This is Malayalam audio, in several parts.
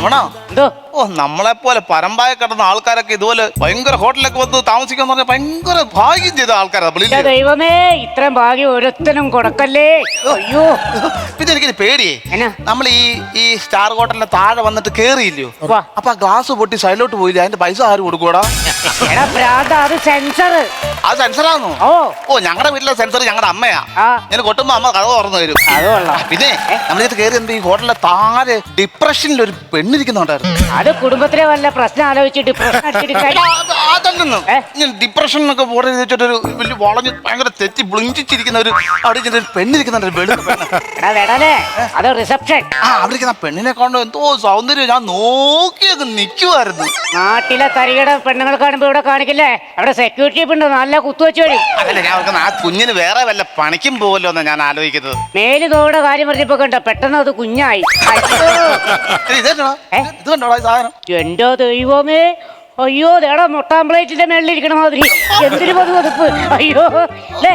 രമണാ എന്തോ? ഓ നമ്മളെ പോലെ പരമ്പായ കിടന്ന ആൾക്കാരൊക്കെ ഇതുപോലെ ഭയങ്കര ഹോട്ടലൊക്കെ വന്ന് താമസിക്കാന്ന് പറഞ്ഞാൽ ഭയങ്കര ഭാഗ്യം ചെയ്ത ആൾക്കാരാ ദൈവമേ ഇത്രയും ഭാഗ്യം ഓരോരുത്തരും കൊടുക്കല്ലേ? അയ്യോ. പിന്നെ എനിക്കൊരു പേടിയേ. നമ്മൾ ഈ ഈ സ്റ്റാർ ഹോട്ടലിന്റെ താഴെ വന്നിട്ട് കേറിയില്ലയോ. അപ്പൊ ആ ഗ്ലാസ് പൊട്ടി സൈഡിലോട്ട് പോയില്ല? അതിന്റെ പൈസ ആര് കൊടുക്കൂടാ? എടാ ഭ്രാന്ത അത് സെൻസർ അത് സെൻസറാണോ ഓ. ഓ ഞങ്ങളുടെ വീട്ടിലെ സെൻസർ ഞങ്ങളുടെ അമ്മയാ. ആ. ഞാൻ കൊട്ടുമ്പോ അമ്മ കഥ തുറന്നു തരും. അത് കൊള്ളാം. പിന്നെ നമ്മളിത് കയറി എന്ത് ഈ ഹോട്ടലിലെ താഴെ ഡിപ്രഷനിൽ ഒരു പെണ്ണിരിക്കുന്നുണ്ടായിരുന്നു. അത് കുടുംബത്തിലെ വല്ല പ്രശ്നം ആലോചിച്ചിട്ട് ഡിപ്രഷൻ അടിച്ചെടുക്കാൻ അത് അതല്ലെന്ന്. ഏ? ഞാൻ ഡിപ്രഷൻ എന്നൊക്കെ ബോർഡ് ചെയ്തിട്ടൊരു വലിയ വളഞ്ഞ് ഭയങ്കര തെറ്റി ബ്ലിഞ്ചിച്ചിരിക്കുന്ന ഒരു അവിടെ ഇങ്ങനെ ഒരു പെണ്ണിരിക്കുന്നുണ്ട് ഒരു വെളുത്ത പെണ്ണ്. എടാ അത് റിസപ്ഷൻ ആ അവിടെ ഇരിക്കുന്ന പെണ്ണിനെ കൊണ്ട്? എന്തോ സൗന്ദര്യം. ഞാൻ നോക്കിയൊക്കെ നിൽക്കുമായിരുന്നു നാട്ടിലെ തരികട പെണ്ണുങ്ങൾ കാണുമ്പോ ഇവിടെ കാണിക്കില്ലേ? അവിടെ സെക്യൂരിറ്റി ഉണ്ട്. നല്ല കുത്തുവെച്ച് വരും. അതല്ല ഞാൻ ഓർക്കുന്നത് ആ കുഞ്ഞിന് വേറെ വല്ല പണിക്കും പോവല്ലോ എന്നാ ഞാൻ ആലോചിക്കുന്നത്. മേൽ തോടെ കാര്യം പറഞ്ഞപ്പോ കണ്ടോ? പെട്ടെന്ന് അത് കുഞ്ഞായി. എന്തോ ഇത് ഇത് കണ്ടോടാ ഈ സാധനം? എന്റെ ദൈവമേ. അയ്യോ ദേടാ മുട്ടാമ്പ്ലേറ്റിന്റെ മേളിൽ ഇരിക്കണ മാതിരി. എന്തൊരു പതു പതുപ്പ്. അയ്യോ ഏ,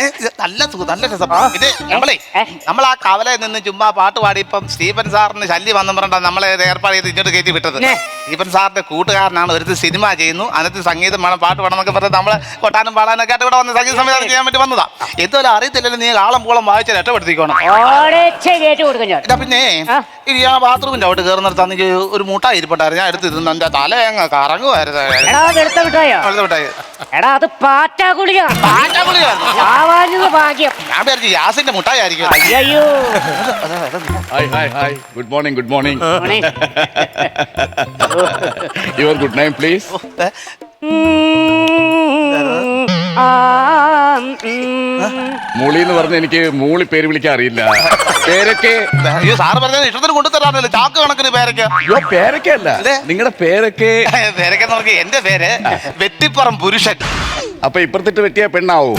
ഇത് നല്ല സുഖം നല്ല രസം. ഇത് നമ്മളെ നമ്മൾ ആ കവലയിൽ നിന്ന് ചുമ്മാ പാട്ട് പാടി ഇപ്പം സ്റ്റീഫൻ സാറിന് ശല്യം വന്നു പറഞ്ഞാൽ നമ്മളെ ഇത് ഏർപ്പാട് ചെയ്ത് ഇങ്ങോട്ട് കയറ്റി വിട്ടത്. നെ. സ്റ്റീഫൻ സാറിന്റെ കൂട്ടുകാരനാണ് ഒരു സിനിമ ചെയ്യുന്നു അതിനകത്ത് സംഗീതം വേണം പാട്ട് വേണം എന്നൊക്കെ പറഞ്ഞ് നമ്മളെ കൊട്ടാനും പാടാനൊക്കെ ആയിട്ട് ഇവിടെ വന്ന് സംഗീത സംവിധാനം ചെയ്യാൻ വേണ്ടി വന്നതാ. എന്തോലും അറിയത്തില്ലല്ലോ നീ ആളം പോളം വായിച്ചാൽ രക്ഷപ്പെടുത്തിക്കോണം ഓടേച്ച കയറ്റി കൊടുക്കും ഞാൻ. ഇതാ പിന്നെ ആ. ഇനി ആ ബാത്റൂമിന്റെ അവിടെ കയറുന്നിടത്താണെങ്കിൽ ഒരു മുട്ടായി ഇരിപ്പട്ടായിരുന്നു ഞാൻ എടുത്ത് ഇരുന്ന് എന്റെ തല അങ്ങ് കറങ്ങുമായിരുന്നു എടാ വെളുത്ത വിട്ടായോ? വെളുത്ത മിഠായി. എടാ അത് പാറ്റാ ഗുളിക. പാറ്റാ ഗുളികയായിരുന്നു. ചാവാഞ്ഞത് ഭാഗ്യം. ഞാൻ വിചാരിച്ചു യാസിന്റെ മുട്ടായി ആയിരിക്കും അയ്യോ hi hi. Hi good morning good morning. Your good name please. മൂളി എന്ന് പറഞ്ഞ എനിക്ക് മൂളി പേര് വിളിക്കാൻ അറിയില്ല. പേരൊക്കെ അയ്യോ സാറ് പറഞ്ഞ ഇഷ്ടത്തിന് കൊണ്ടുതരാറില്ല ചാക്ക് കണക്കിന് പേരൊക്കെ. അയ്യോ പേരൊക്കെ അല്ല? നിങ്ങളുടെ പേരൊക്കെ പേരൊക്കെ നോക്കി എന്റെ പേര് വെട്ടിപ്പുറം പുരുഷൻ. അപ്പൊ ഇപ്പുറത്തിട്ട് വെട്ടിയ പെണ്ണാവോ.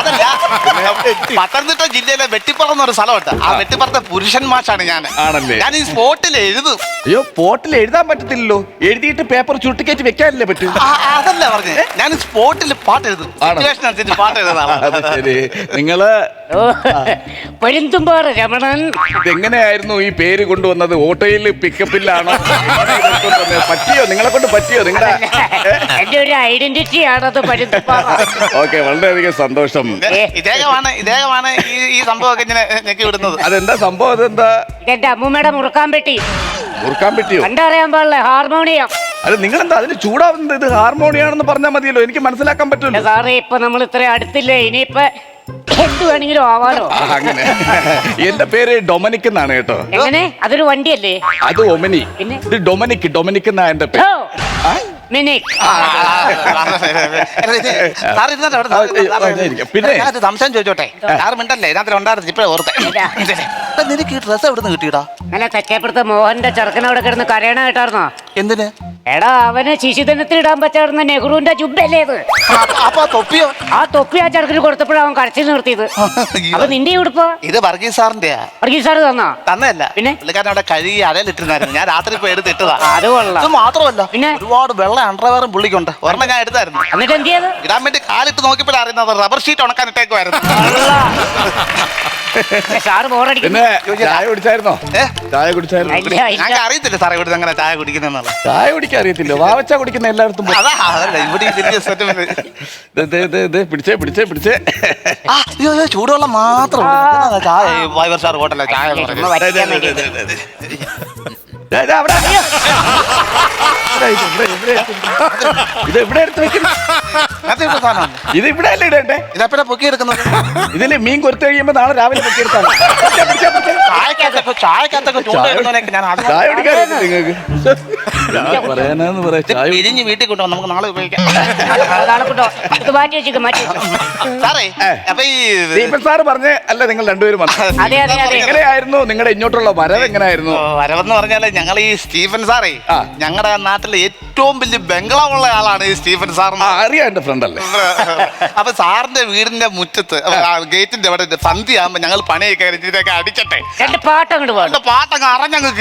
അതല്ല. പത്തനംതിട്ട ജില്ലയിലെ വെട്ടിപ്പുറം എന്ന് പറഞ്ഞ സ്ഥലമുണ്ട്. ആ വെട്ടിപ്പുറത്തെ പുരുഷൻ മാഷാണ് ഞാൻ. ആണല്ലേ? ഞാൻ ഈ സ്പോട്ടിൽ എഴുതും. അയ്യോ പോട്ടിൽ എഴുതാൻ പറ്റത്തില്ലല്ലോ. എഴുതിയിട്ട് പേപ്പർ ചുട്ടിക്കേറ്റ് വെക്കാനല്ലേ പറ്റൂ? ആ, അതല്ല പറഞ്ഞേ. ഞാൻ സ്പോട്ടിൽ പാട്ട് എഴുതും. ആണോ? സിറ്റുവേഷൻ അനുസരിച്ച് പാട്ട് എഴുതുന്നതാണ് അത് ശരി. നിങ്ങൾ ഓ പെരുന്തുമ്പാറ് രമണൻ. ഇതെങ്ങനെയായിരുന്നു ഈ പേര് കൊണ്ടുവന്നത്? ഓട്ടോയിൽ പിക്കപ്പിലാണോ? പറ്റിയോ? നിങ്ങളെ കൊണ്ട് പറ്റിയോ? നിങ്ങളുടെ എന്റെ ഒരു ഐഡന്റിറ്റി ആണത് ഓക്കെ വളരെയധികം സന്തോഷം. ഇദ്ദേഹമാണ് ഇദ്ദേഹമാണ് ഈ ഈ സംഭവമൊക്കെ ഇങ്ങനെ ഞെക്കി വിടുന്നത്. അതെന്താ സംഭവം? അതെന്താ? ഇതെന്റെ അമ്മൂമ്മയുടെ മുറുക്കാൻ പെട്ടി. മുറുക്കാൻ പെട്ടിയോ? പറ്റിയോ കണ്ടറിയാൻ പാടില്ല അല്ല നിങ്ങൾ എന്താ അതിന് ചൂടാവുന്നത്? ഇത് ഹാർമോണിയാണെന്ന് പറഞ്ഞാൽ മതിയല്ലോ. എനിക്ക് മനസ്സിലാക്കാൻ പറ്റുമല്ലോ. സാറേ ഇപ്പൊ നമ്മൾ ഇത്ര അടുത്തില്ലേ? ഇനിയിപ്പൊ എന്ത് വേണമെങ്കിലും ആവാലോ? ആ, അങ്ങനെ. എന്റെ പേര് ഡൊമനിക് എന്നാണ് കേട്ടോ. എങ്ങനെ? അതൊരു വണ്ടിയല്ലേ? അത് ഒമനി. പിന്നെ? ഇത് ഡൊമനിക് ഡൊമനിക് എന്നാ എന്റെ പേര്. ഓ ആ, പിന്നെ? സംശയം ചോദിച്ചോട്ടെ സാറ് മിണ്ടല്ലേ ഇതിനകത്ത് ഉണ്ടായിരുന്നു ഇപ്പഴേ ഓർത്തെ. എടാ, നിനക്ക് ഈ എവിടെ നിന്ന് കിട്ടിയിടാ നല്ല തെക്കേപ്പുറത്ത് മോഹന്റെ ചെറുക്കൻ അവിടെ കിടന്ന് കരയണ കേട്ടായിരുന്നോ എന്തിന് എടാ അവന് ശിശുദിനത്തിൽ ഇടാൻ പറ്റാറുന്ന നെഹ്റുവിന്റെ ജുബല്ലേ ആ തൊപ്പി ആ ചെറുക്കിന് കൊടുത്തപ്പോഴാണ് അവൻ കരച്ചിൽ നിർത്തിയത് അപ്പൊ നിന്റെ ഉടുപ്പോ ഇത് വർഗീസ് സാറിന്റെയാ വർഗീസ് സാറ് തന്നോ തന്നെയല്ല പിന്നെ? പുള്ളിക്കാരൻ അവിടെ കഴുകി ഞാൻ രാത്രി പോയി എടുത്തിട്ടതാ അത് കൊള്ളാം മാത്രമല്ല പിന്നെ? ഒരുപാട് വെള്ള അണ്ടർവെയറും പുള്ളിക്കുണ്ട്. ഒരെണ്ണം ഞാൻ എടുത്തായിരുന്നു. എന്നിട്ട് എന്ത് ചെയ്ത്? ഇടാൻ വേണ്ടി കാലിട്ട് നോക്കിയപ്പോഴാണ് അറിയുന്നത്. റബ്ബർ ഷീറ്റ് ഉണക്കാൻ ഇട്ടേക്കുമായിരുന്നു സാറ് ബോറടിക്കുന്നു. പിന്നെ ചായ കുടിച്ചായിരുന്നോ? ഏ? ചായ കുടിച്ചായിരുന്നോ? ഇല്ല, ഇല്ല. ഞങ്ങൾക്ക് അറിയത്തില്ല സാറേ ഇവിടെ അങ്ങനെ ചായ കുടിക്കുന്നെന്നുള്ള ചായ കുടിക്കാൻ അറിയത്തില്ല വാവച്ച കുടിക്കുന്ന എല്ലായിടത്തും പോ- അതാ അതല്ല ഇവിടെ ഈ ചെറിയ സെറ്റപ്പ് ദേ, ദേ, ദേ, ദേ, പിടിച്ചേ പിടിച്ചേ പിടിച്ചേ. ആ അയ്യോ അയ്യോ ചൂടുവെള്ളം മാത്രം ചായ സ്റ്റാർ ഹോട്ടലിലെ ചായ എന്ന് ചുമ്മാ വറ്റിക്കാൻ വേണ്ടി. ഇത് ഇവിടെ എടുത്ത് വെക്കുന്നു? ഇത് ഇവിടെ അല്ലേ ഇടണ്ടേ? ഇതെപ്പോഴാ പൊക്കി എടുക്കുന്നത് ഇതിൽ മീൻ കൊരുത്ത് കഴിയുമ്പോ നാളെ രാവിലെ പൊക്കി എടുത്താണ്. ചായക്കകത്തൊക്കെ ചായക്കകത്തൊക്കെ ചൂണ്ട ഞാൻ ചായ നിങ്ങൾക്ക്? ഞാൻ പറയാനാന്ന് പറയാ ഇത് ചായ കുടി- പിരിഞ്ഞ് വീട്ടിൽ കൊണ്ടുപോകാം നമുക്ക് നാളെ ഉപയോഗിക്കാം. ഇത് മാറ്റി മാറ്റി. സാറേ ഏ. അപ്പൊ ഈ ദീപൻ സാറ് പറഞ്ഞ അല്ല നിങ്ങൾ രണ്ടുപേരും അതെ അതെ അതെ. എങ്ങനെയായിരുന്നു നിങ്ങളുടെ ഇങ്ങോട്ടുള്ള വരവ് എങ്ങനെയായിരുന്നു? ഓ, വരവെന്ന് പറഞ്ഞാൽ ഞങ്ങൾ ഈ സ്റ്റീഫൻ സാറേ ആ. ഞങ്ങളുടെ നാട്ടിലെ ഏറ്റവും ഏറ്റവും വലിയ ബംഗ്ലാവുള്ള ആളാണ് ഈ സ്റ്റീഫൻ സാർ അറിയാ എന്റെ ഫ്രണ്ട് അല്ലേ? അപ്പൊ സാറിന്റെ വീടിന്റെ മുറ്റത്ത് ഗേറ്റിന്റെ അവിടെ സന്ധി ആകുമ്പോ ഞങ്ങൾ പണിയൊക്കെ കഴിഞ്ഞിട്ടൊക്കെ അടിക്കട്ടെ എന്റെ പാട്ട് അങ്ങോട്ട് പാടും. അവന്റെ പാട്ടങ്ങ് അറിഞ്ഞങ്ങ്.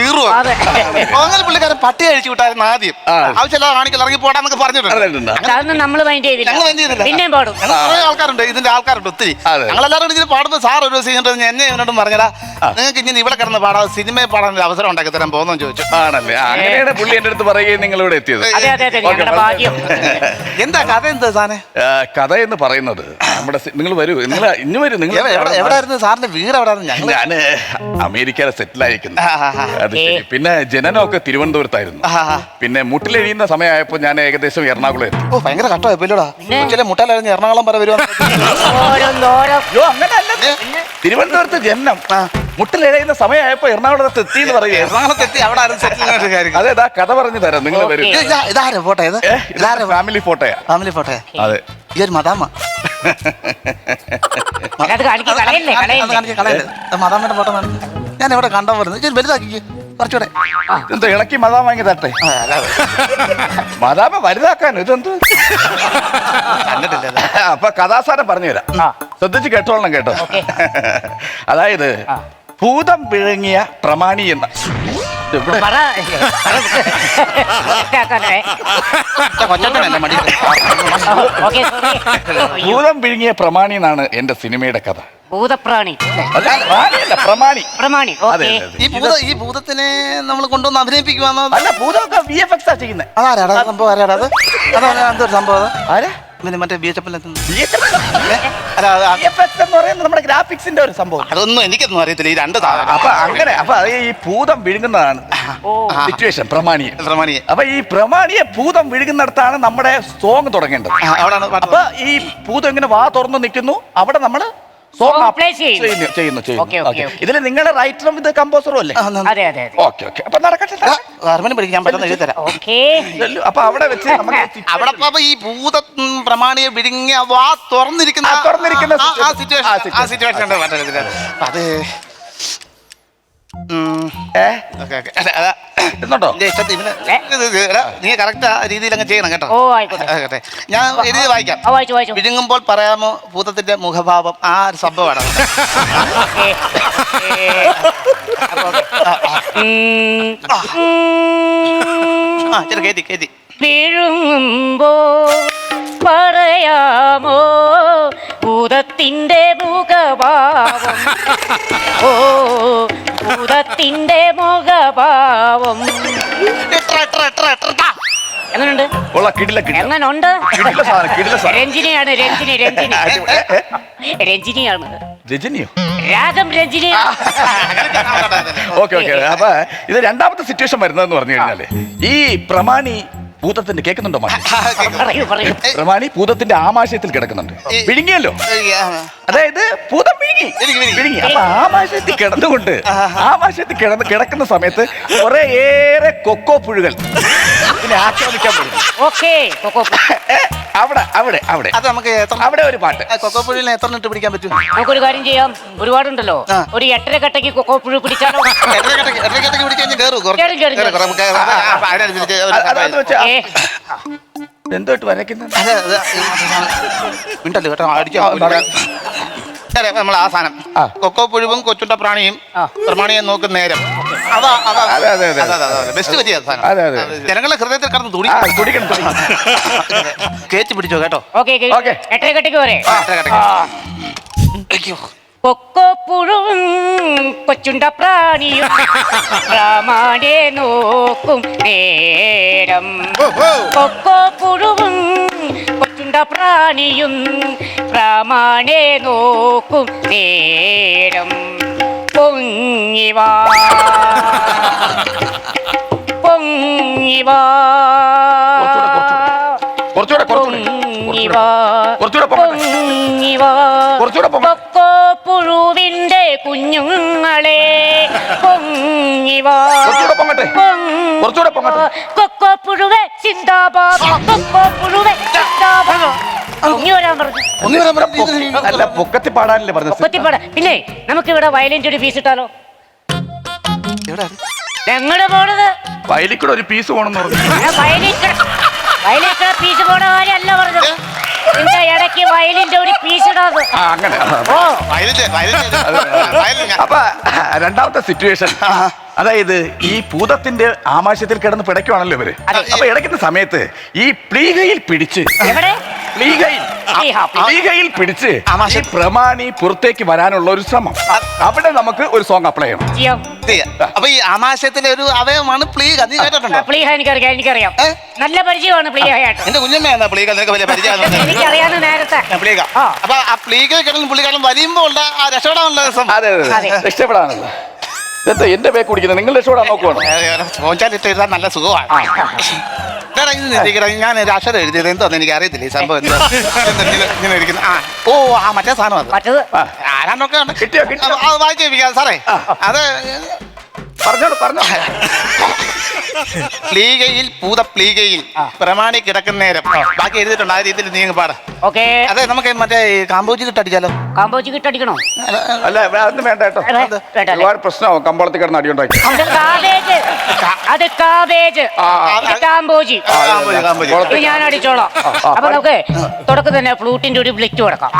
അങ്ങനെ പുള്ളിക്കാരൻ പട്ടി അഴിച്ചു വിട്ടായിരുന്നു ആദ്യം. ആവശ്യമില്ലാതെ കാണിക്കൽ ഇറങ്ങി പോടാന്നൊക്കെ പറഞ്ഞിട്ടുണ്ട്? അതൊന്നും നമ്മൾ മൈൻഡ് ചെയ്തില്ല. പാടും. കുറെ ആൾക്കാരുണ്ട്. ഇതിന്റെ ആൾക്കാരുണ്ട് ഒത്തിരി. അതെ. ഞങ്ങളെല്ലാവരും ഇതിന് പാടുമ്പോൾ സാർ ഒരു ദിവസം ഇങ്ങോട്ട് എന്നെ ഇവനോടും പറഞ്ഞടാ നിങ്ങൾക്ക് ഇങ്ങനെ ഇവിടെ കിടന്ന് പാടാതെ സിനിമയിൽ പാടാൻ ഒരു അവസരം ഉണ്ടാക്കി തരാൻ പോകുന്നു ചോദിച്ചു. ആണല്ലേ? അങ്ങനെയാണ് പുള്ളി എന്റെ അടുത്ത് പറയുകയും നിങ്ങളിവിടെ എത്തിയത്. അതെ അതെ അതെ ഞങ്ങളുടെ ഭാഗ്യം. എന്താ കഥ എന്താ ആ, കഥ എന്ന് പറയുന്നത് നമ്മുടെ നിങ്ങൾ വരൂ. നിങ്ങൾ ഇന്ന് വരും നിങ്ങൾ എവിടെ എവിടെയായിരുന്നു സാറിന്റെ വീട് എവിടെയായിരുന്നു ഞങ്ങൾ ഞാൻ അമേരിക്കയിലെ സെറ്റിൽ ആയിരിക്കുന്നു. അത് ശരി. പിന്നെ ജനനമൊക്കെ തിരുവനന്തപുരത്തായിരുന്നു. ആ, ആ. പിന്നെ മുട്ടിലെഴിയുന്ന സമയമായപ്പോ ഞാൻ ഏകദേശം എറണാകുളം എത്തി. ഓ ഭയങ്കര കട്ടമായിപ്പോയില്ലോടാ ചില മുട്ടാലായിരുന്നു എറണാകുളം വരെ വരുവാ. ഓരോന്നോരോ അയ്യോ അങ്ങനല്ല. തിരുവനന്തപുരത്ത് ജനനം മുട്ടിലെഴിയുന്ന സമയമായപ്പോ എറണാകുളത്ത് എത്തി എന്ന് പറയുക. എറണാകുളത്ത് എത്തി അവിടെ ആരും സെറ്റിൽ അതെ കഥ പറഞ്ഞു തരാം. നിങ്ങൾ വരും. ഓക്കേ. ഇതാരെ ഫോട്ടോ? ഇത് ഏ, ഫാമിലി ഫോട്ടോയാ ഫാമിലി ഫോട്ടോ അതെ. ഈ ഒരു മദാമ അത് കാണിക്ക് കളയല്ലേ. കളയല്ലേ മദാമ്മയുടെ ഫോട്ടോ ഞാൻ എവിടെ കണ്ടാ വരുന്നത് ഇച്ചിരി വലുതാക്കി കുറച്ചുകൂടെ. എന്താ ഇളക്കി മതാം വാങ്ങി തട്ടെ? ആ, അല്ല, മതാമ വലുതാക്കാൻ ഇതെന്ത്? കണ്ടിട്ടില്ല അപ്പൊ കഥാസാരം പറഞ്ഞുതരാം. ആ. ശ്രദ്ധിച്ച് കേട്ടോളണം കേട്ടോ. അതായത് ആ. ഭൂതം വിഴങ്ങിയ പ്രമാണി എന്ന്. പറ. ഓക്കെ ഭൂതം വിഴുങ്ങിയ പ്രമാണി എന്നാണ് എന്റെ സിനിമയുടെ കഥ. ഭൂതപ്രാണി. അല്ല പ്രാണിയല്ല പ്രമാണി. പ്രമാണി. അതെ ഓക്കെ അതെ, അതെ. ഈ ഭൂത ഈ ഭൂതത്തിനെ നമ്മൾ കൊണ്ടുവന്ന് അഭിനയിപ്പിക്കുവാന്നോ? അല്ല ഭൂതമൊക്കെ വി എഫ് എക്സ് ആ ചെയ്യുന്നത് അതാരാടാ? സംഭവം ആരാടാ അത്? അതാണ് എന്തൊരു സംഭവം അത്? ആരാ? മറ്റേ ബി എച്ച് എഫ് നമ്മുടെ ഗ്രാഫിക്സിന്റെ ഒരു സംഭവം. അതൊന്നും എനിക്കൊന്നും അറിയത്തില്ല ഈ രണ്ട് അപ്പൊ അങ്ങനെ അപ്പൊ അത് ഈ ഭൂതം വിഴുങ്ങുന്നതാണ്. സിറ്റുവേഷൻ പ്രമാണിയെ. പ്രമാണിയെ. അപ്പൊ ഈ പ്രമാണിയെ ഭൂതം വിഴുകുന്നിടത്താണ് നമ്മുടെ സോങ് തുടങ്ങേണ്ടത്. അപ്പൊ ഈ ഭൂതം ഇങ്ങനെ വാ തുറന്ന് നിൽക്കുന്നു. അവിടെ നമ്മൾ സോങ് play ചെയ്യുന്നു. ചെയ്യുന്നു ചെയ്യുന്നു Okay, okay, okay. ഇതിൽ നിങ്ങളുടെ റൈറ്ററും ഇത് കമ്പോസറും അല്ലേ? അതെ അതെ അതെ. ഓക്കെ ഓക്കെ അപ്പൊ നടക്കട്ടെ ഹാർമോണിയം പറ്റുന്ന എഴുതി തരാം ഓക്കേ. അപ്പൊ അവിടെ വെച്ച് നമുക്ക് അവിടെ ഇപ്പൊ ഈ ഭൂത ഉം, പ്രമാണിയെ വിഴുങ്ങിയ വാ തുറന്നിരിക്കുന്ന ആ, തുറന്നിരിക്കുന്ന ആ, ആ situation. ആ situation. ഉണ്ട്. അതാ, നീ കറക്റ്റ് ആ രീതിയിൽ അങ്ങ് ചെയ്യണം കേട്ടോ. ഓ ആയിക്കോട്ടെ. ഞാൻ എഴുതി വായിക്കാം. ആ വായിച്ചു വായിച്ചു. വിഴുങ്ങുമ്പോൾ പറയാമോ ഭൂതത്തിന്റെ മുഖഭാവം? ആ ഒരു സംഭവമാണ്. കേട്ടി ഓക്കേ. ഏ, അപ്പൊ ഓക്കേ. ഉം, ഉം. ആ ചെറു കയറ്റി കയറ്റി വിഴുങ്ങുമ്പോ പറയാമോ ഭൂതത്തിന്റെ മുഖഭാവം. ഓ ഭൂതത്തിന്റെ മുഖഭാവം. എങ്ങനുണ്ട്? കിടില കിടില. എങ്ങനുണ്ട്? കിടില കിടില സാധനം. രഞ്ജിനിയാണ് രഞ്ജിനി രഞ്ജിനി. രഞ്ജിനിയാണ്. രജനിയോ? രാഗം രഞ്ജിനി ഓക്കെ ഓക്കെ. അപ്പൊ ഇത് രണ്ടാമത്തെ സിറ്റുവേഷൻ വരുന്നതെന്ന് പറഞ്ഞു കഴിഞ്ഞാൽ ഈ പ്രമാണി ഭൂതത്തിന്റെ കേൾക്കുന്നുണ്ടോ റമാണി പ്രമാണി ഭൂതത്തിന്റെ ആമാശയത്തിൽ കിടക്കുന്നുണ്ട്. പിഴുങ്ങിയല്ലോ വിഴുങ്ങിയല്ലോ? അതായത് ഭൂതം വിഴുങ്ങി. വിഴുങ്ങി അപ്പൊ ആമാശയത്തിൽ കിടന്നുകൊണ്ട് ആമാശയത്തിൽ കിടന്ന് കിടക്കുന്ന സമയത്ത് കുറെ ഏറെ കൊക്കോ പുഴുകൾ. ഇതിനെ ആക്രമിക്കാൻ പറ്റും ഓക്കെ. അവിടെ അവിടെ അവിടെ. അത് നമുക്ക് എത്ര അവിടെ ഒരു പാട്ട്. എത്ര ഇട്ട് പിടിക്കാൻ പറ്റും? നമുക്കൊരു കാര്യം ചെയ്യാം. ഒരുപാടുണ്ടല്ലോ. ഒരു എട്ടര കട്ടയ്ക്ക് കൊക്കോ പുഴു പിടിച്ചാലോ? കയറും കുറച്ച്. കേറും, കേറും, കേറും. ആ, ആ, അതിനനുസരിച്ച് ഒരു അത് വെച്ച് ഏ എന്തോട്ട് വരയ്ക്കുന്നത്? അതെ, അതെ. മിണ്ടല്ലോ കേട്ടോ പറയാം. നമ്മൾ ആ സാധനം. ആ. കൊക്കോ പുഴുവും കൊച്ചുണ്ട പ്രാണിയും. പ്രമാണിയെ നോക്കും നേരം. അതാ അതാ. അതെ, അതെ, അതെ. ബെസ്റ്റ് പറ്റിയ അതെ. ജനങ്ങളുടെ ഹൃദയത്തിൽ കടന്ന് തുടി. ആ തുടിക്കണം തുടിക്കണം. കേച്ച് പിടിച്ചോ കേട്ടോ. Okay okay. പോരെ? അയ്യോ. പുഴുവും കൊച്ചുണ്ട പ്രാണിയും പ്രാമാണെ നോക്കും നേരം. കൊക്കോ പുഴുവും കൊച്ചുണ്ട പ്രാണിയും പ്രാമാണെ നോക്കും നേരം. പൊങ്ങിവാ പൊങ്ങിവാ കുറച്ചുകൂടെ കുറച്ചുകൂടെ പൊങ്ങിവാ കുറച്ചുകൂടെ പുഴുവിന്റെ കുഞ്ഞുങ്ങളെ. കുറച്ചുകൂടെ പൊങ്ങട്ടെ. കുറച്ചുകൂടെ. കൊക്കോ പുഴുവെ കൊക്കോ പുഴുവെ പറഞ്ഞു. അല്ല പൊക്കത്തി പാടാനല്ലേ പറഞ്ഞത്? ഒപ്പത്തിപ്പാട പിന്നെ നമുക്ക് ഇവിടെ വയലിൻ ഒരു പീസ് ഇട്ടാലോ? എവിടെ? ഞങ്ങളുടെ പോണത്. വയലിക്കൂടെ ഒരു പീസ് പോണെന്ന് പറഞ്ഞു. വയലിന്റെ പീസ് പോണ കാര്യമല്ല പറഞ്ഞത്. നിന്റെ ഇടയ്ക്ക് വയലിന്റെ ഒരു പീസ് ഇടാത്. ആ അങ്ങനെ. ഓ. വയലിന്റെ വയലിന്റെ വയലിന് അപ്പൊ രണ്ടാമത്തെ സിറ്റുവേഷൻ അതായത് ഈ ഭൂതത്തിന്റെ ആമാശയത്തിൽ കിടന്ന് പിടയ്ക്കുവാണല്ലോ ഇവർ. അപ്പൊ ഇടയ്ക്കുന്ന സമയത്ത് ഈ പ്ലീഗയിൽ പിടിച്ച് എവിടെ? പ്ലീഗയിൽ പ്ലീഹ. പിടിച്ച് ഈ പ്രമാണി പുറത്തേക്ക് വരാനുള്ള ഒരു ശ്രമം. അവിടെ നമുക്ക് ഒരു സോങ് അപ്ലൈ ചെയ്യണം. ചെയ്യാം? ചെയ്യാം. അപ്പൊ ഈ ആമാശയത്തിന്റെ ഒരു അവയവമാണ് പ്ലീഗ്. നീ കേട്ടിട്ടുണ്ടോ? പ്ലീഹ എനിക്കറിയാം എനിക്കറിയാം. നല്ല പരിചയമാണ് എന്റെ കുഞ്ഞമ്മയാണ് പ്ലീക നിനക്ക് വലിയ പരിചയം എനിക്കറിയാവുന്ന നേരത്തെ. പ്ലീഗ. അപ്പൊ ആ പ്ലീഗ കിടന്ന് പുള്ളിക്കാരൻ വലിയുമ്പോ ഉള്ള ആ രക്ഷപ്പെടാനുള്ള രസം അതെ അതെ. അതെ. ഇതെന്താ എന്റെ ബേ കുടിക്കുന്നത് നിങ്ങൾ രക്ഷപ്പെടാൻ നോക്കുവാണ്? മോഞ്ചാലിട്ട് എഴുതാൻ നല്ല സുഖമാണ്. ഞാൻ ഒരു അക്ഷരം എഴുതിയത് എന്തോന്ന് എനിക്ക് അറിയത്തില്ല ഈ സംഭവം എന്താ എന്താ ഇങ്ങനെ- ഇങ്ങനെ ഇരിക്കുന്ന. ആ. ഓ ആ മറ്റേ സാധനം അത്. മറ്റത്? ആ, ആരാന്നൊക്കെ ഉണ്ട് കിട്ടിയോ, കിട്ടിയോ? അത് വായിച്ചു സാറേ. അത് പറഞ്ഞോളൂ പറഞ്ഞോ. പ്ലീകയിൽ പൂത പ്ലീകയിൽ പ്രമാണി കിടക്കുന്ന നേരം. ബാക്കി എഴുതിയിട്ടുണ്ട് ആ രീതിയിൽ നീ പാട. ഓക്കെ. അതെ നമുക്ക് മറ്റേ കാമ്പോജി കിട്ടടിച്ചാലോ? കാമ്പോജി കിട്ടടിക്കണോ? അല്ല അതൊന്നും വേണ്ട കേട്ടോ? ഒരുപാട് പ്രശ്നമാവും കമ്പോളത്തിൽ കിടന്ന് അടിയുണ്ടാക്കി അത് കാബേജ്. കാമ്പോജി. ഞാൻ അടിച്ചോളാം. അപ്പൊ നമുക്ക് തുടക്കം തന്നെ ഫ്ലൂട്ടിന്റെ ഒരു ബ്ലിറ്റ് കൊടുക്കാം.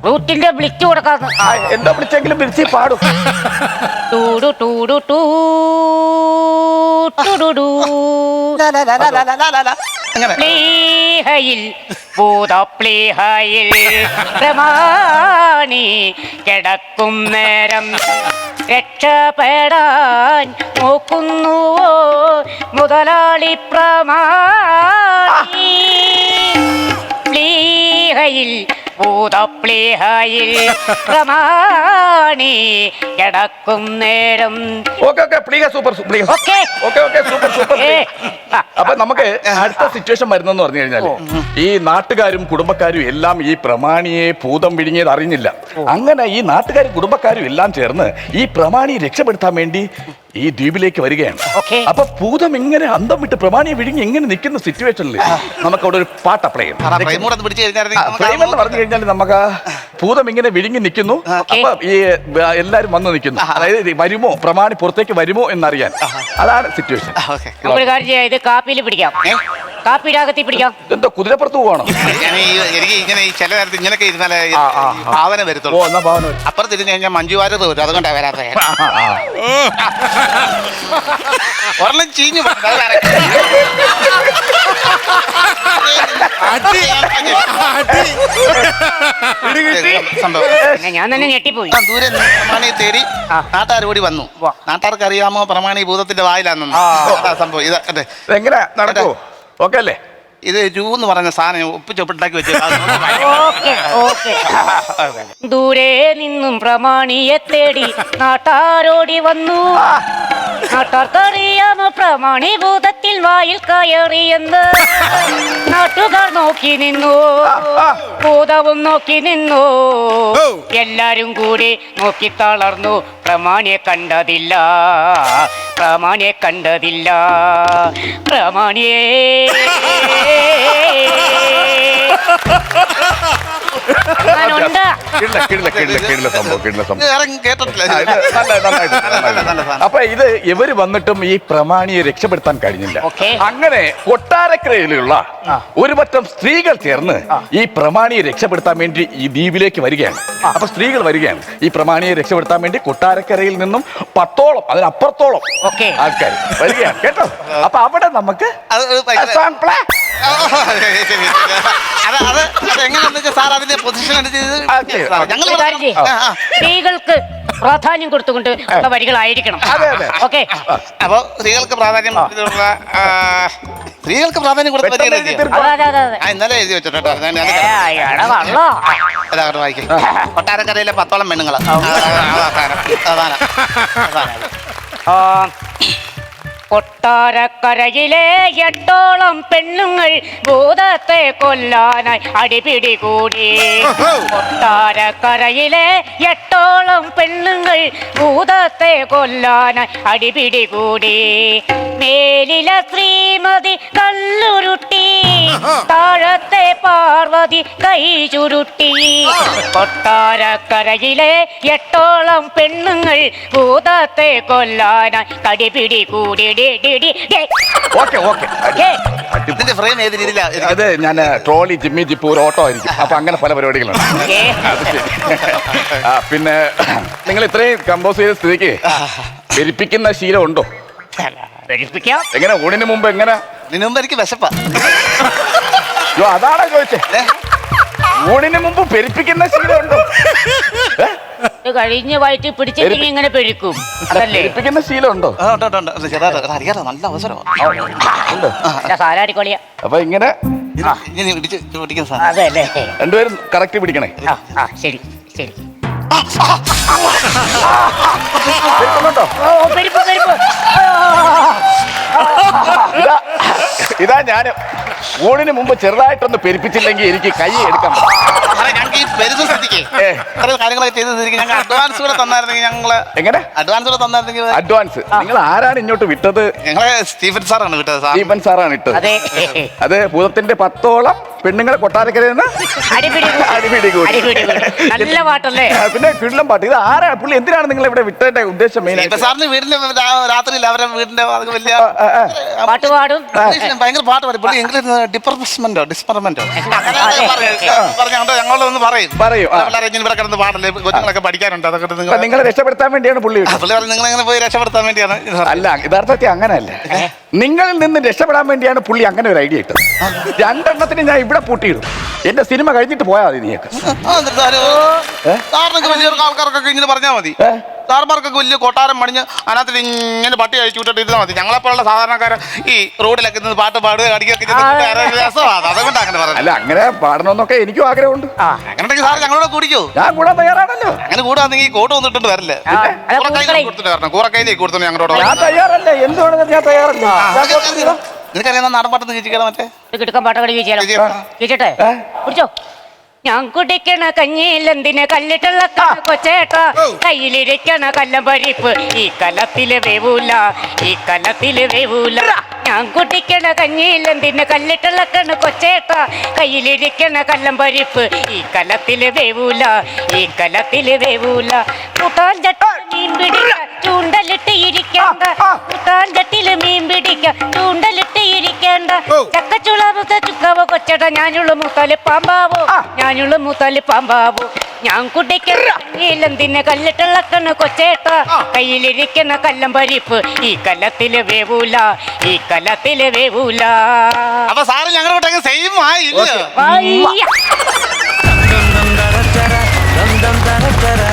ഫ്ലൂട്ടിന്റെ വിളിച്ചു കൊടുക്കാന്ന്. ആ, എന്താ വിളിച്ചെങ്കിലും വിളിച്ച് പാടും. ടൂടു ടൂടു ടൂ. ടുടുടു. അങ്ങനെ. പ്ലീഹയിൽ ഭൂതപ്ലീഹയിൽ പ്രമാണി കിടക്കും നേരം. രക്ഷപ്പെടാൻ നോക്കുന്നുവോ മുതലാളി പ്രമാണി? പ്ലീഹയിൽ ഭൂതപ്ലീഹയിൽ പ്രമാണി കിടക്കും നേരം. ഓക്കെ ഓക്കെ പ്ലീഗ super പ്ലീഗ okay. Okay okay super super അപ്പൊ നമുക്ക് അടുത്ത സിറ്റുവേഷൻ വരുന്നെന്ന് പറഞ്ഞു കഴിഞ്ഞാൽ ഈ നാട്ടുകാരും കുടുംബക്കാരും എല്ലാം ഈ പ്രമാണിയെ ഭൂതം വിഴുങ്ങിയത് അറിഞ്ഞില്ല. അങ്ങനെ ഈ നാട്ടുകാരും കുടുംബക്കാരും എല്ലാം ചേർന്ന് ഈ പ്രമാണിയെ രക്ഷപ്പെടുത്താൻ വേണ്ടി ഈ ദ്വീപിലേക്ക് വരികയാണ്. ഓക്കേ. അപ്പൊ ഭൂതം എങ്ങനെ അന്തം വിട്ട് പ്രമാണിയെ വിഴുങ്ങി എങ്ങനെ നിൽക്കുന്ന സിറ്റുവേഷനിൽ നമുക്ക് അവിടെ ഒരു പാട്ട് അപ്ലൈ ചെയ്യാം. കൂടെ ഒന്ന് പിടിച്ച് ഫ്രെയിം എന്ന് പറഞ്ഞു കഴിഞ്ഞാൽ നമുക്ക് ആ ഭൂതം ഇങ്ങനെ വിഴുങ്ങി നിൽക്കുന്നു. അപ്പൊ ഈ ബ- എല്ലാരും വന്ന് നിൽക്കുന്നു. അതായത് ഇത് വരുമോ? പ്രമാണി പുറത്തേക്ക് വരുമോ എന്നറിയാൻ. അതാണ് സിറ്റുവേഷൻ ആ, ഓക്കേ. നമുക്കൊരു കാര്യം ചെയ്യാം ഇത് കാപ്പിയിൽ പിടിക്കാം? കാപ്പിയുടെ അകത്തി പിടിക്കാം. എന്തോ കുതിരപ്പുറത്ത് പോവാണോ? ഞാൻ ഈ എനിക്ക് ഇങ്ങനെ ഈ ചില നേരത്ത് ഇങ്ങനെയൊക്കെ ഇരുന്നാലേ ഈ ആ, ആ, ആ. ഭാവന ഓ വരുത്തുള്ളൂ എന്നാ ഭാവന വരും. അപ്പുറത്ത് ഇരുന്ന് കഴിഞ്ഞാൽ മഞ്ജു വാര്യർ വരും അതുകൊണ്ടാണ് വരാത്ത ആ, ആ, ആ. ഒരെണ്ണം ചീഞ്ഞു പോകും. അത് വേറെ. അടി അടി. സംഭവം? പിന്നെ ഞാൻ തന്നെ ഞെട്ടിപ്പോയി. ആ, ദൂരെ നിന്ന് പ്രമാണിയെ തേടി ആ. നാട്ടുകാർ കൂടി വന്നു. വാ. നാട്ടുകാർക്ക് അറിയാമോ പ്രമാണി ഭൂതത്തിന്റെ വായിലാണെന്ന്? ആ. അതാ സംഭവം. ഇത് അതെ എങ്ങനെ? നടക്കുവോ? ഓക്കെ അല്ലേ? ഇത് രൂ എന്ന് പറഞ്ഞ സാധനം ഉപ്പ് വെച്ചു ഓക്കെ ഓക്കെ ദൂരെ നിന്നും പ്രമാണിയെ തേടി നാട്ടാരോടി വന്നു. നാട്ടാർക്കറിയാമോ പ്രമാണി ഭൂതത്തിൽ വായിൽ കയറിയെന്ന് നാട്ടുകാർ നോക്കി നിന്നു. ഭൂതവും നോക്കി നിന്നു. എല്ലാരും കൂടി നോക്കി തളർന്നു. പ്രമാണിയെ കണ്ടതില്ല. പ്രമാണിയെ കണ്ടതില്ല. പ്രമാണിയേ. ഞാനുണ്ട്. കിടില കിടില കിടില കിടില സംഭവം കിടില സംഭവം. ആ, ഇത് നല്ല- സാധനം. അപ്പൊ ഇത് ഇവർ വന്നിട്ടും ഈ പ്രമാണിയെ രക്ഷപ്പെടുത്താൻ കഴിഞ്ഞില്ല. ഓക്കേ. അങ്ങനെ കൊട്ടാരക്കരയിലുള്ള ഒരു പറ്റം സ്ത്രീകൾ ചേർന്ന് ഈ പ്രമാണിയെ രക്ഷപ്പെടുത്താൻ വേണ്ടി ഈ ദ്വീപിലേക്ക് വരികയാണ്. അപ്പൊ സ്ത്രീകൾ വരികയാണ്. ഈ പ്രമാണിയെ രക്ഷപ്പെടുത്താൻ വേണ്ടി കൊട്ടാരക്കരയിൽ നിന്നും പത്തോളം അതിനപ്പുറത്തോളം ഓക്കേ. ആൾക്കാർ വരികയാണ്. കേട്ടോ? അപ്പൊ അവിടെ നമുക്ക് അത് ഒരു ഭയങ്കര- song play. അത് അത് അത് എങ്ങനെയാണെന്ന് വെച്ചാൽ സാർ അതിന്റെ പൊസിഷൻ ആ. സ്ത്രീകൾക്ക് പ്രാധാന്യം കൊടുത്തുകൊണ്ട് ഉള്ള വരികളായിരിക്കണം. അതെ, അതെ. ഓക്കെ. അപ്പൊ സ്ത്രീകൾക്ക് പ്രാധാന്യം കൊടുത്തിട്ടുള്ള സ്ത്രീകൾക്ക് പ്രാധാന്യം കൊടുത്ത ഇന്നലെ എഴുതി വെച്ചിട്ടോ ഞാൻ ഞാൻ ഏ, അയാളെ വള്ളോ? അതാ അങ്ങോട്ട് വായിക്കേ. കൊട്ടാരക്കരയിലെ പത്തോളം പെണ്ണുങ്ങൾ അതാണ് അതാണ് ആ, കൊട്ടാരക്കരയിലെ എട്ടോളം പെണ്ണുങ്ങൾ ഭൂതത്തെ കൊല്ലാനായി അടിപിടി കൂടി കൊട്ടാരക്കരയിലെ എട്ടോളം പെണ്ണുങ്ങൾ ഭൂതത്തെ കൊല്ലാനായി അടിപിടി കൂടി മേലിലെ ശ്രീമതി കല്ലുരുട്ടി താഴത്തെ പാർവതി കൈ ചുരുട്ടി. കൊട്ടാരക്കരയിലെ എട്ടോളം പെണ്ണുങ്ങൾ ഭൂതത്തെ കൊല്ലാനായി കടിപിടി കൂടി ഓക്കെ. ഇതിന്റെ ഫ്രെയിം ഏത് രീതിയിലാണ് അത് ഞാൻ ട്രോളി ജിമ്മി ജിപ്പ് ഒരു ഓട്ടോ ആയിരിക്കും. അപ്പൊ അങ്ങനെ പല പരിപാടികളുണ്ട്. ആ, പിന്നെ നിങ്ങൾ ഇത്രയും കമ്പോസ് ചെയ്ത സ്ഥിതിക്ക് പെരിപ്പിക്കുന്ന ശീലം ഉണ്ടോ? എങ്ങനെ ഊണിന് മുമ്പ് എങ്ങനെ? നിന്നുമ്പോ എനിക്ക് വിശപ്പാ. യോ അതാണോ ചോദിച്ചേ? ഊണിന് മുമ്പ് പെരിപ്പിക്കുന്ന ശീലമുണ്ടോ? ഇത് വയറ്റി പിടിച്ചിട്ടെങ്കിൽ ഇങ്ങനെ പെരുക്കും. അതല്ലേ? പെരിപ്പിക്കുന്ന ശീലം ഉണ്ടോ ആ, ഉണ്ട്, ഉണ്ട്, ഉണ്ട്. ഇത് അറിയാലോ നല്ല അവസരമാണ് അപ്പൊ ഇങ്ങനെ രണ്ടുപേരും കറക്റ്റ് പിടിക്കണേ. ശരി ശരി. പെരുപ്പ് പെരുപ്പ് ഇതാ ഇതാ ഞാൻ. ഊണിന് മുമ്പ് ചെറുതായിട്ടൊന്ന് പെരുപ്പിച്ചില്ലെങ്കിൽ എനിക്ക് കൈ എടുക്കാൻ ഞങ്ങൾക്ക് ഈ പെരുന്ന സ്ഥിതിക്ക് ഏ. ഇത്രയും കാര്യങ്ങളൊക്കെ ചെയ്ത സ്ഥിതിക്ക് ഞങ്ങൾ അഡ്വാൻസ് കൂടെ തന്നായിരുന്നെങ്കിൽ ഞങ്ങൾ എങ്ങനെ? അഡ്വാൻസ് കൂടെ തന്നായിരുന്നെങ്കിൽ അഡ്വാൻസ് നിങ്ങൾ ആരാണ് ഇങ്ങോട്ട് വിട്ടത്? ഞങ്ങളെ സ്റ്റീഫൻ സാറാണ് വിട്ടത് സാർ. ദീപൻ സാറാണ് ഇട്ടത്. അതെ. അത് ഭൂതത്തിന്റെ പത്തോളം പെണ്ണുങ്ങളെ കൊട്ടാരക്കരയിൽ നിന്ന് അടിപിടി കൂടി. അടിപിടി കൂടി. അടിപിടി കൂടി. നല്ല പാട്ടല്ലേ? പിന്നെ കിടിലം പാട്ട്. ഇത് ആരാണ് പുള്ളി എന്തിനാണ് നിങ്ങൾ ഇവിടെ വിട്ടതിന്റെ ഉദ്ദേശം മെയിൻ സ്റ്റീഫൻ സാറിന് വീടിന്റെ രാത്രി രാത്രിയിൽ അവരെ വീടിന്റെ വലിയ പാട്ട് പാടും. ഭയങ്കര പാട്ട് പുള്ളി ഇംഗ്ലീഷ് ഡിപ്പാർട്ട്മെന്റോ ഡിസ്പാർട്ട്മെന്റോ പറയും. പറയും, ആ. പിള്ളേരെ ഇങ്ങനെ ഇവിടെ കിടന്ന് പാടല്ലേ? കൊച്ചുങ്ങളൊക്കെ പഠിക്കാനുണ്ട്. അതൊക്കെ നിങ്ങൾ നിങ്ങളെ രക്ഷപ്പെടുത്താൻ വേണ്ടിയാണ് പുള്ളി പുള്ളി പറഞ്ഞു നിങ്ങൾ എങ്ങനെ പോയി രക്ഷപ്പെടുത്താൻ വേണ്ടിയാണ്. അല്ല യഥാർത്ഥത്തിൽ അങ്ങനെയല്ല. നിങ്ങളിൽ നിന്ന് രക്ഷപ്പെടാൻ വേണ്ടിയാണ് പുള്ളി അങ്ങനെ ഒരു ഐഡിയ ഇട്ടത്. രണ്ടെണ്ണത്തിന് ഞാൻ ഇവിടെ പൂട്ടിയിടും. എന്റെ സിനിമ കഴിഞ്ഞിട്ട് പോയാൽ മതി നീയൊക്കെ. ആൾക്കാർക്കൊക്കെ ഇങ്ങനെ പറഞ്ഞാൽ മതി. ഏ? സാർമാർക്കൊക്കെ വലിയ കൊട്ടാരം പണിഞ്ഞ് അതിനകത്ത് ഇങ്ങനെ പട്ടി അഴിച്ചു വിട്ടിട്ട് ഇരുന്നാൽ മതി. ഞങ്ങളെപ്പോലുള്ള സാധാരണക്കാരെ ഈ റോഡിലൊക്കെ നിന്ന് പാട്ട് പാടുക അടിക്കുകയൊക്കെ രസമാണ് അതുകൊണ്ട് അങ്ങനെ അല്ല അങ്ങനെ പാടണമെന്നൊക്കെ എനിക്കും ആഗ്രഹമുണ്ട്. അങ്ങനെ സാർ ഞങ്ങളോട് കുടിക്കോ. ഞാൻ കൂടാൻ തയ്യാറാണല്ലോ. അങ്ങനെ കൂടാന്നെങ്കിൽ ഈ കോട്ട് വന്നിട്ടുണ്ട് വരില്ല. കൊടുത്തിട്ട് വരണം. കൂറക്കൈയിലേക്ക് കൊടുത്തു ഞങ്ങളോട് ഞാൻ തയ്യാറല്ല? എന്തുവാണെന്ന് ഞാൻ തയ്യാറല്ല. നിനക്കറിയാം നാടൻ പാട്ട് നീച്ചിക്കണം മറ്റേ കിടക്കാൻ വീശിയാലോ. വീശട്ടെ കുടിച്ചോ? ഞാൻ കുടിക്കണ കഞ്ഞിയില്ലെന്തിന് കല്ലിട്ടുള്ള കൊച്ചേട്ട കയ്യിലിരിക്കണ കല്ലം പരിപ്പ് ഈ കലത്തിൽ വേവൂല ഈ കലത്തിൽ വേവൂല. ഞാൻ കുടിക്കണ കഞ്ഞിയിൽ പിന്നെ കല്ലിട്ടുള്ള കണ്ണ് കൊച്ചേട്ട കയ്യിലിരിക്കണ കല്ലം പരിപ്പ് ഈ കലത്തിൽ വേവൂല ഈ കലത്തിൽ വേവൂല. കൂട്ടാൻ ചട്ടി മീൻ പിടിക്ക ചൂണ്ടലിട്ട് ഇരിക്കണ്ട. കൂട്ടാൻ ചട്ടിൽ മീൻ പിടിക്ക ചൂണ്ടലിട്ട് ഇരിക്കണ്ട. ചക്കച്ചുളാവത്തെ ചുക്കാവോ കൊച്ചേട്ട ഞാനുള്ള മൂത്താൽ പാമ്പാവോ ഞാനുള്ള മൂത്താൽ പാമ്പാവോ. ഞാൻ കുടിക്കല്ലെന്തിന് കല്ലിട്ടുള്ളക്കണ് കൊച്ചേട്ട കയ്യിലിരിക്കുന്ന കല്ലം പരിപ്പ് ഈ കല്ലത്തിൽ വേവൂല ഈ കല്ലത്തിൽ വേവൂല അപ്പൊ സാറ് ഞങ്ങളുടെ സെയിം ആയി വയ്യ. da da da